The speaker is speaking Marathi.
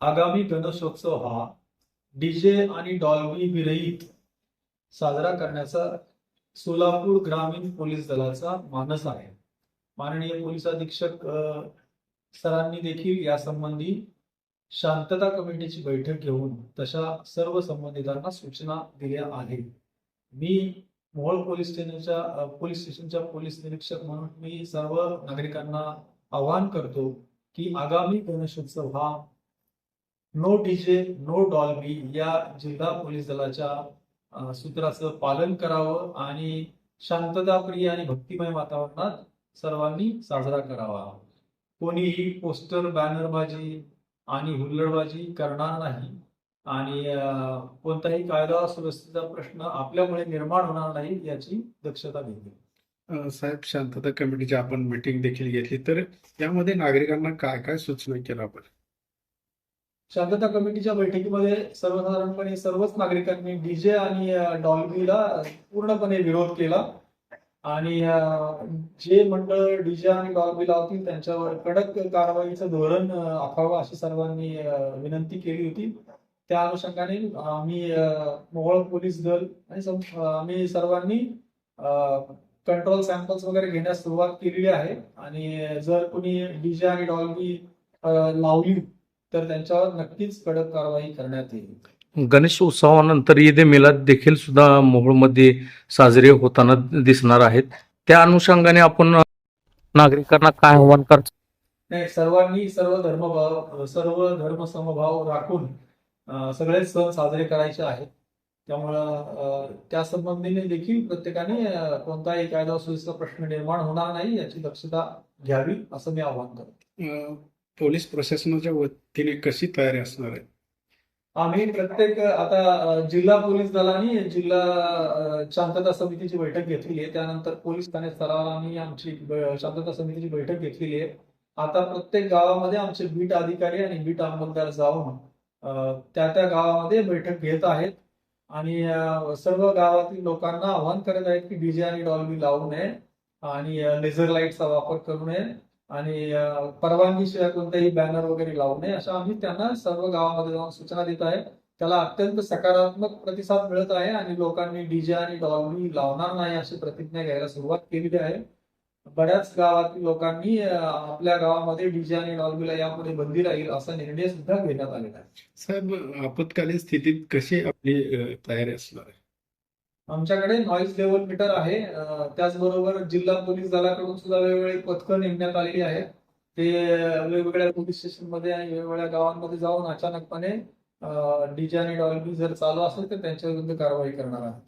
आगामी गणेशोत्सव हा डीजे आणि डॉल्बी विरहित साजरा करण्याचा सोलापूर ग्रामीण पोलीस दलाचा मानस आहे. माननीय पोलीस अधीक्षक सरांनी देखील यासंबंधी शांतता कमिटीची बैठक घेऊन तशा सर्व संबंधितांना सूचना दिल्या आहेत. मी मोहोळ पोलीस स्टेशनच्या पोलीस स्टेशनच्या पोलीस निरीक्षक म्हणून मी सर्व नागरिकांना आवाहन करतो की आगामी गणेशोत्सव हा नो डीजे नो डॉल्बी या जिल्हा पोलीस दलाच्या सूत्राचं पालन करावं आणि शांतताप्रिय आणि भक्तिमय वातावरणात सर्वांनी साजरा करावा. कोणीही पोस्टर बॅनरबाजी आणि हुल्लडबाजी करणार नाही आणि कोणताही कायदा सुव्यवस्थेचा प्रश्न आपल्यामुळे निर्माण होणार नाही याची दक्षता घेतली साहेब शांतता कमिटीची आपण मीटिंग देखील घेतली. तर यामध्ये नागरिकांना काय काय सूचना केल्या आपण? शांतता कमिटीच्या बैठकीमध्ये सर्वसाधारणपणे सर्वच नागरिकांनी डीजे आणि डॉल्बीला पूर्णपणे विरोध केला. आणि जे मंडळ डीजे आणि डॉल्बी लावतील त्यांच्यावर कडक कारवाईचं धोरण आखावं अशी सर्वांनी विनंती केली होती. त्या अनुषंगाने आम्ही मोहळ मोहोळ पोलीस दल आणि आम्ही सर्वांनी कंट्रोल सॅम्पल्स वगैरे घेण्यास सुरुवात केलेली आहे. आणि जर कोणी डीजे आणि डॉल्बी लावली तर त्यांच्यावर नक्कीच कडक कारवाई करण्यात येईल. गणेश उत्सवानंतर ईद मिलाद देखील सुद्धा मोहोळमध्ये साजरे होताना दिसणार आहेत. त्या अनुषंगाने आपण नागरिकांना काय आव्हान करतो? नाही सर्वांनी सर्व धर्मभाव सर्व धर्म समभाव राखून सगळे सण साजरे करायचे आहेत. त्यामुळं त्या संबंधीने देखील प्रत्येकाने कोणताही कायदा सुव्यवस्था प्रश्न निर्माण होणार नाही याची दक्षता घ्यावी असं मी आवाहन करतो. पोलीस प्रशासनाच्या वतीने कशी तयारी असणार आहे? आम्ही प्रत्येक आता जिल्हा पोलीस दलाने जिल्हा शांतता समितीची बैठक घेतलेली आहे. त्यानंतर पोलीस ठाणे स्तरावर आमची शांतता समितीची बैठक घेतलेली आहे. आता प्रत्येक गावामध्ये आमचे बीट अधिकारी आणि बीट अंमलदार जाऊन त्या त्या गावामध्ये बैठक घेत आहेत. आणि सर्व गावातील लोकांना आवाहन करत आहेत की डीजे आणि डॉल्बी लावू नये आणि लेझर लाईटचा वापर करू नये. आणि परवानगीशिवाय कोणताही बॅनर वगैरे लावू नये अशा आम्ही त्यांना सर्व गावामध्ये जाऊन सूचना देत आहे. त्याला अत्यंत सकारात्मक प्रतिसाद मिळत आहे आणि लोकांनी डीजे आणि डॉल्बी लावणार नाही अशी प्रतिज्ञा घ्यायला सुरुवात केलेली आहे. बऱ्याच गावातील लोकांनी आपल्या गावामध्ये डीजे आणि डॉल्बीला यापुढे बंदी राहील असा निर्णय सुद्धा घेण्यात आलेला आहे. साहेब आपत्कालीन स्थितीत कशी आपली तयारी असणार आहे? आमच्याकडे नॉईज लेवल मीटर आहे. त्याचबरोबर जिल्हा पोलीस दलाकडून सुद्धा वेगवेगळी पथकं नेमण्यात आलेली आहेत. ते वेगवेगळ्या पोलीस स्टेशनमध्ये आणि वेगवेगळ्या गावांमध्ये जाऊन अचानकपणे डीजे आणि डॉल्बी जर चालू असेल तर त्यांच्या विरुद्ध कारवाई करणार आहात.